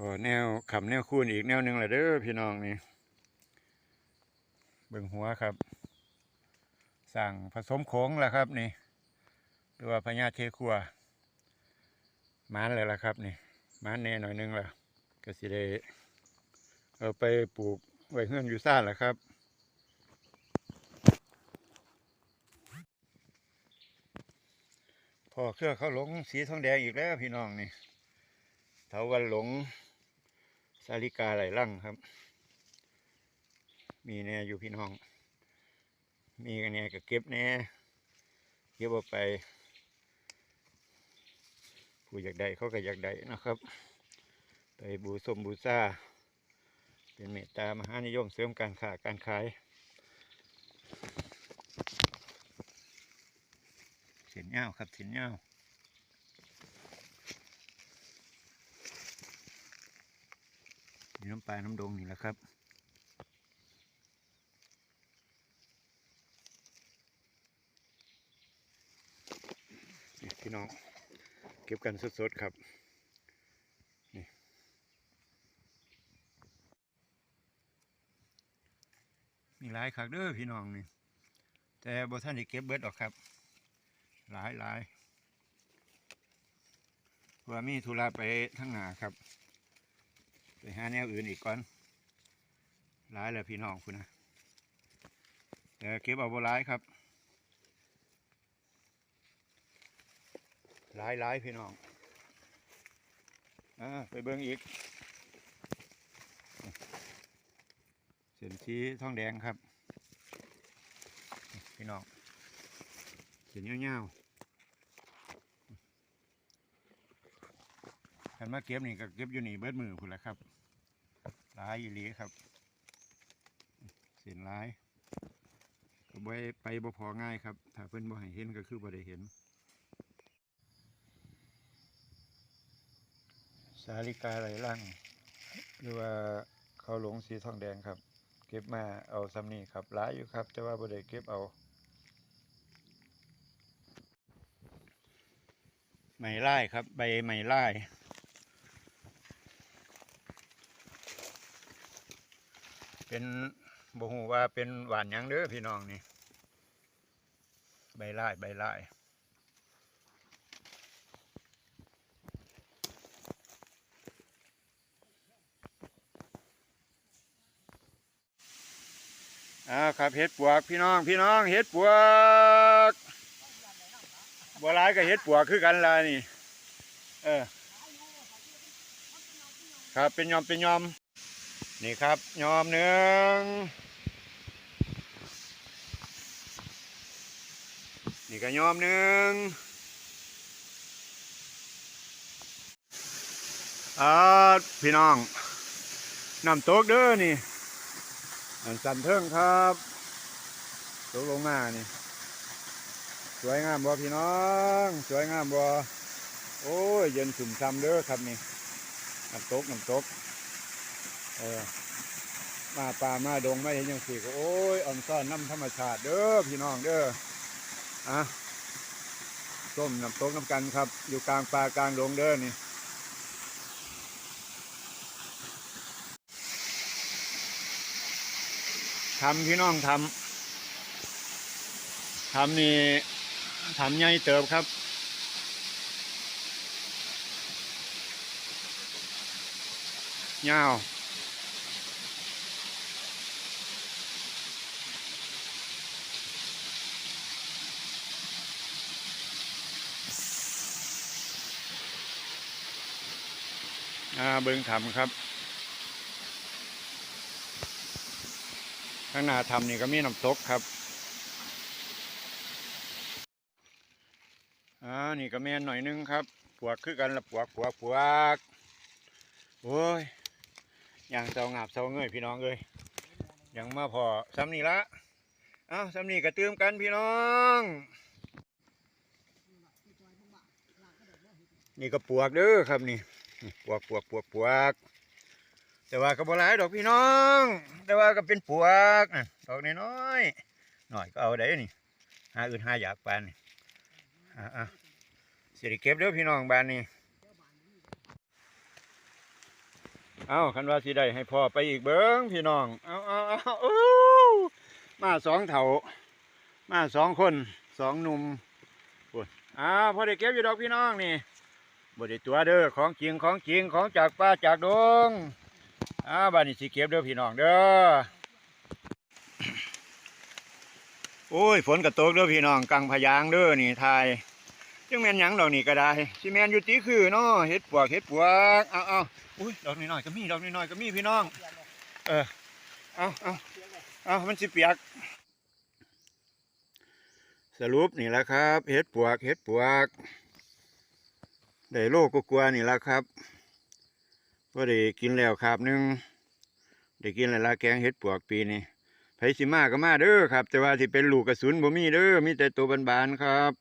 ก็แนวขำแนวคูนอีกแนวหนึ่งแหละเด้อพี่น้องนี่เบิ่งหัวครับ สั่งผสมโขงแล้วครับนี่หรือว่าพญาเทคัวมานเลยละครับนี่มานแน่หน่อยนึงและก็สิได้เอาไปปลูกไว้เฮือนอยู่ซ่านแหละครับพอเครือเขาหลงสีทองแดงอีกแล้วพี่น้องนี่เถาวันหลง สาลิกาไหลลั่งครับ มีแน่อยู่พี่น้อง มีกันแน่ก็เก็บแน่เก็บเอาไป ผู้อยากได้เขาก็อยากได้นะครับ ไปบูสมบูซาเป็นเมตตามหานิยมเสริมการค้าการขายเสียนเงาครับเสียนเงา น้ำปลาน้ำดงนี่แหละครับนี่พี่น้องเก็บกันสดๆครับนี่มีหลายคักเด้อพี่น้องนี่แต่บ่ท่านได้เก็บเบิดหรอกครับ หลายหลายว่ามีธุระไปทั้งหนาครับ ไปหาแนวอื่นอีกก่อนหลายแล้วพี่น้องคุณนะแต่เก็บเอาบ่หลายครับหลายหลายพี่น้องอ่าไปเบิ่งอีกเส้นสีทองแดงครับ พี่น้องเส้นเงาวๆกันมาเก็บนี่ก็เก็บอยู่นี่เบิดมือพุ่นแหละครับ ลายอีหลีครับเส้นลายก็ได้ไปบ่พอง่ายครับ ถ้าเพิ่นบ่ให้เห็นก็คือบ่ได้เห็น สาลิกาไหลลังหรือว่าเขาหลงสีทองแดงครับ เก็บมาเอาซ้ำนี่ครับหลายอยู่ครับแต่ว่าบ่ได้เก็บเอาไม้ไล่ครับ ใบไม้ไล่ เป็นบหูว่าเป็นหวานยังเด้อพี่น้องนี่ ใบไล่ใบไล่อ่าครับเห็ดปวกพี่น้องพี่น้องเห็ดปวกบัวลายกับเห็ดปวกคือกันละนี่ เออ ครับเป็นยอมเป็นยอม นี่ครับยอมหนึ่งนี่ก็ยอมหนึ่งอ่าพี่น้องน้ำตกเด้อนี่อันสันเทิงครับตกลงมานี่สวยงามบ่พี่น้อง สวยงามบ่โอ้ยเย็นสุ่มซ้ำเด้อครับนี่น้ำตกน้ำตก เออ มาป่ามาดงไมาเห็นยังสี่ก็โอ้ยอ่อนซ่อนน้ำธรรมชาติเด้อพี่น้องเด้ออะส้มน้ำตกน้ำกันครับ อยู่กลางป่ากลางดงเด้อนี่ทำพี่น้องทำทำนี่ทำใหญ่เติบครับยาว อ่าเบิงทำครับ ข้างหน้าทำนี่ก็มีน้ำตกครับอ่านี่ก็แม่นหน่อยนึงครับปวกคือกันละปวกปวกปวกโอ้ยอย่างเสางาบเสาเงยพี่น้องเลยยังมาพอซ้ำนี่ละเอ้าซ้ำนี่ก็เติมกันพี่น้องนี่ก็ปวกเด้อครับนี่ ปวกปวกปวกปวกแต่ว่าก็บ่หลายดอกพี่น้อง แต่ว่าก็เป็นปวกอะดอกน้อยๆหน่อยก็เอาได้นี่หาอื่นหาอยากปานอะอะสิริเก็บเด้อพี่น้องบ้านนี้เอาคันว่าสิได้ให้พ่อไปอีกเบิ้งพี่น้องเอาเอาเอาอมาสองเถามาสองคนสองหนุ่มปุ่นอ้าวพอได้เก็บอยู่ดอกพี่น้องนี่ บได้ตัวเด้อของจริงของจริงของจากป่าจากดงอ้าบ้านนี้สิเก็บเด้อพี่น้องเด้อโอ้ยฝนกระตกเด้อพี่น้องกังพยางเด้อนี่ทายจังแมนหยังดอกนี่ก็ได้สิแมนอยู่ติคือเนาะเฮ็ดปวกเฮ็ดปวกเอาเอาอุ้ยดอกน้อยๆก็มีดอกน้อยๆก็มีพี่น้อง เออเอาเอาเอามันสิเปียก สรุปนี่แหละครับเห็ดปวกเห็ดปวก ได้โลกกลัวนี่แหละครับก็ได้กินแล้วครับหนึงได้กินแล้วละแกงเห็ดปวกปีนี้ไผสิมาก็มาเด้อครับ แต่ว่าที่เป็นลูกกระสุนบ่มีเด้อมีแต่ตัวบานๆครับ